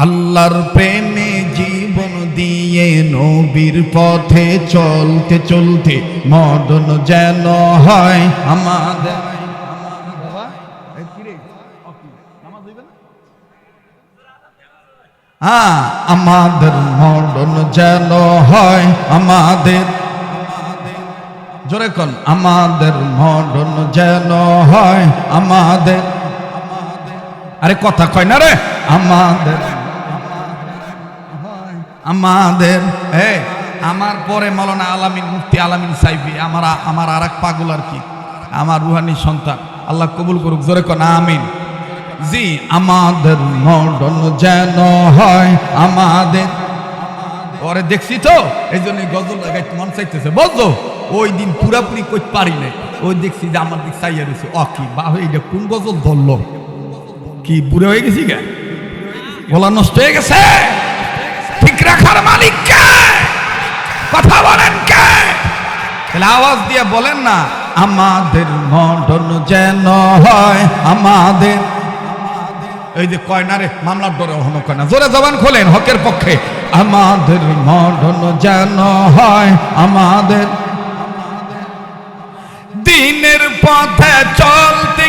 আল্লাহর প্রেমে জীবন দিয়ে নবীর পথে চলতে চলতে মদন যেন হয় আমাদের। হ্যাঁ আমাদের মদন যেন হয় আমাদের। জোরে কন, আমাদের মদন যেন হয় আমাদের। আরে কথা কয় না রে, আমাদের আমাদের, এই, আমার পরে মৌলানা আলামিন মুফতি আলামিন সাইফি, আমার আমার আর এক পাগল আর কি, আমার রুহানি সন্তান, আল্লাহ কবুল করুক, জোরে কন, আমিন। জি, আমাদের মডন যেন হয়, আমাদের। পরে দেখছি তো, এই জন্য গজল লাগাইতে মন চাইতেছে বুঝলো ওই দিন পুরাপুরি কই পারি নাই, ওই দেখছি যে আমার দিক চাইয়া রয়েছে, অ কি, বা এইটা কোন গজল ধরলো কি বুড়ে হয়ে গেছি গে? গলা নষ্ট হয়ে গেছে? কে? কথা বলেন কে? তাহলে আওয়াজ দিয়ে বলেন না, আমাদের মডন যেন হয়, আমাদের। এই যে কয় না রে, মামলার ডরে জোরে জবান খোলেন হকের পক্ষে। আমাদের মডন যেন হয়, আমাদের। দিনের পথে চলতে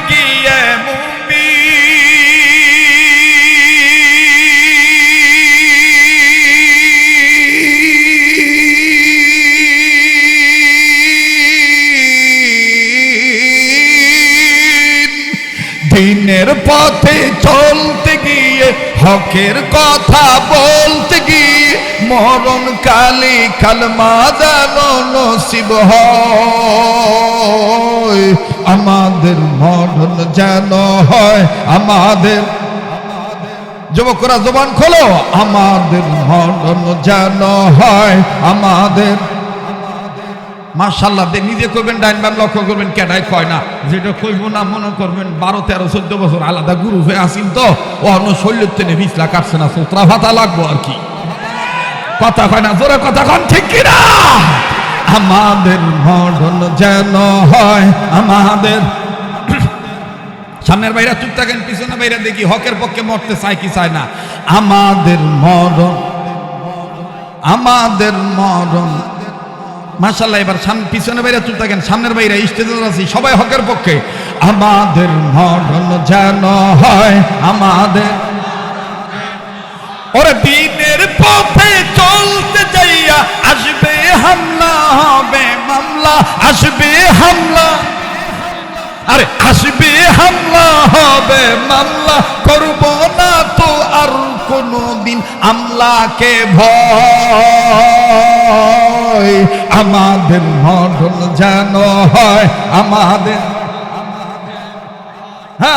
দিনের পথে চলতে গিয়ে, হকের কথা বলতে গিয়ে, মরণ কালী কালমা যেন নসিব আমাদের মরণ যেন হয়, আমাদের যুবকরা জবান খোলো, আমাদের মরণ যেন হয়, আমাদের মার্শাল্লাহ নিজে করবেন, ডাইন লক্ষ্য করবেন, কেডাই কয় না? যেটা কইব না, মনে করবেন, বারো, তেরো, চোদ্দ বছর আলাদা গুরু হয়ে আসিন তো অন্য শৈল্যের টেনে বিছলা কাটছে না, সোত্রা ভাতা লাগবো আর কি। কথা কয় না, জোরে কথা কন, ঠিক কিনা আমাদের মরণ যেন হয়, আমাদের সামনের বাইরা চুপ থাকেন, পিছনে বাইরা দেখি হকের পক্ষে মরতে চায় কি চায় না। আমাদের মরণ আমাদের মরণ মাশাল্লাহ এবার সামনে পিছনে বাইরে চুপ থাকেন, সামনের বাইরে স্টেজে আছি, সবাই হকের পক্ষে। আমাদের মরণ যেন হয়, আমাদের ওরে দিনের পথে চলতে যাইয়া আসবে হামলা, হবে মামলা, আসবে হামলা। আরে, আসবে হামলা, হবে মামলা। আমলাকে ভয়। আমাদের মরণ যেন হয় আমাদের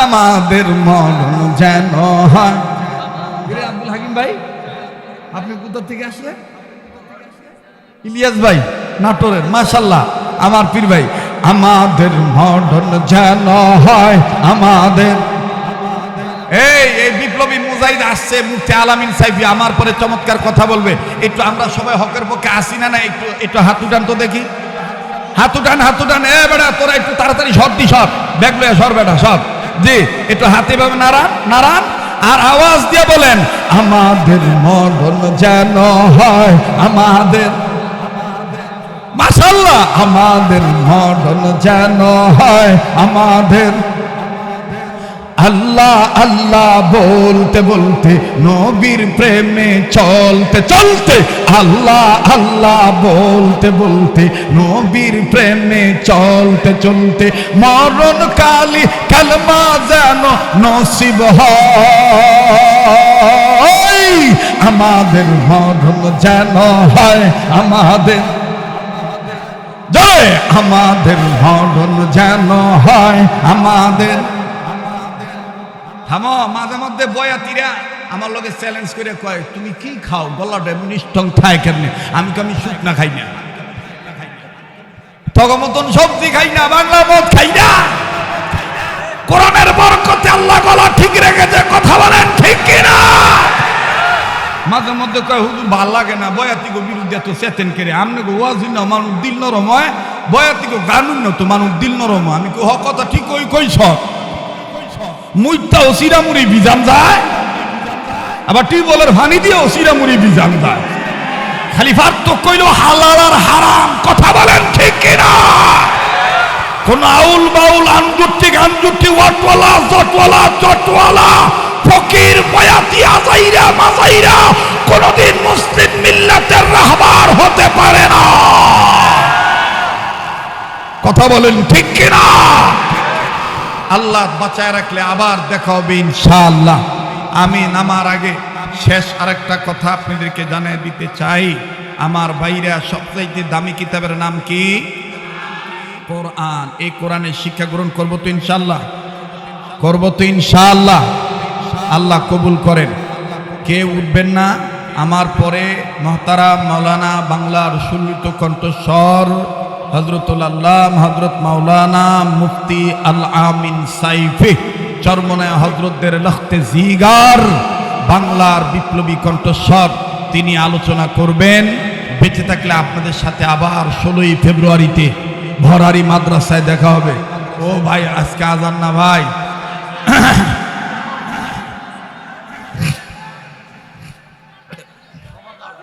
আমাদের মরণ যেন হয়। আব্দুল হাকিম ভাই আপনি কোথা থেকে আসলেন? ইলিয়াস ভাই নাটোরের মাশাল্লাহ আমার পীর ভাই। আমাদের মরণ যেন হয় আমাদের এই এই বিপ্লবী মুজাহিদ আসছে, মুফতি আলামিন সাইফি আমার পরে চমৎকার কথা বলবে। একটু আমরা সবাই হকের পক্ষে আসি না না, একটু একটু হাত উঠান তো দেখি। হাত উঠান হাত উঠান। এ বেটা, তোরা একটু তাড়াতাড়ি সব দি সব ব্যাগ লয়ে সর বেটা সব জি, একটু হাতে ভাবে নাড়ান নাড়ান। আর আওয়াজ দিয়ে বলেন, আমাদের মরণ যেন হয়, আমাদের মাশাল্লাহ আমাদের মরণ যেন হয়, আমাদের আল্লাহ আল্লাহ বলতে বলতে, নবীর প্রেমে চলতে চলতে, আল্লাহ আল্লাহ বলতে বলতে, নবীর প্রেমে চলতে চলতে, মরণ কালি কালমা যেন নসিব হয়। আমাদের মরণ যেন হয়, আমাদের আমাদের মরণ যেন হয়, আমাদের থামো মাঝে মধ্যে বয়াতিরা আমার লগে চ্যালেঞ্জ করে কয়, তুমি কি খাও? গলাটা এমন স্ট্রং খায় কেমনে? আমি তো আমি সুখ না খাই না। তখন মতন সবজি খাই না, বাংলা মদ খাই না। কোরআনের বরকতে আল্লাহ গলা ঠিক রেখেছে, কথা বলেন ঠিক কিনা? মাঝে মধ্যে কয়, হুজুর, ভালো লাগে না বয়াতিগো বিরুদ্ধে তো চেতেন করে আমনে গো ওয়াজি না মানুষ দিল নরম, হয়? বয়াতিগো গানুন না তো মানুষ দিল নরম আমি কই, হ, কথা ঠিক কই কইছ মুইটাও সিরামুড়ি বিজাম যায়। আবার টিউবওয়েলের পানি দিয়ে ওসিরা মুড়ি বিজান দেয় খালিফার তো কইল, হালাল আর হারাম, কথা বলেন ঠিক কিনা? কোন আউল বাউল আঞ্জুটি গাঞ্জুটি ওয়াটওয়ালা, জটওয়ালা চটওয়ালা ফকির, বয়াতি, আজাইরা, মাজাইরা, কোনদিন মুসলিম মিল্লাতের রাহবার হতে পারে না। কথা বলেন ঠিক কিনা? আল্লাহ বাঁচায় রাখলে আবার দেখা হবে ইনশাআল্লাহ। আমি নামার আগে শেষ আরেকটা কথা আপনাদেরকে জানিয়ে দিতে চাই। আমার বাইরা সবচাইতে দামি কিতাবের নাম কি? কোরআন। এই কোরআনের শিক্ষা গ্রহণ করব তো ইনশাআল্লাহ? করব তো ইনশাআল্লাহ। আল্লাহ কবুল করেন। কে উঠবেন না। আমার পরে মহতারা মাওলানা বাংলার সুলিত কণ্ঠস্বর হজরতুল হজরত মাওলানা মুফতি আল আমিন সাইফি, চরমনায় হজরতদের লখতে জিগার, বাংলার বিপ্লবী কণ্ঠস্বর, তিনি আলোচনা করবেন। বেঁচে থাকলে আপনাদের সাথে আবার ষোলোই ফেব্রুয়ারিতে ভরারি মাদ্রাসায় দেখা হবে। ও ভাই, আজকে আজান না ভাই।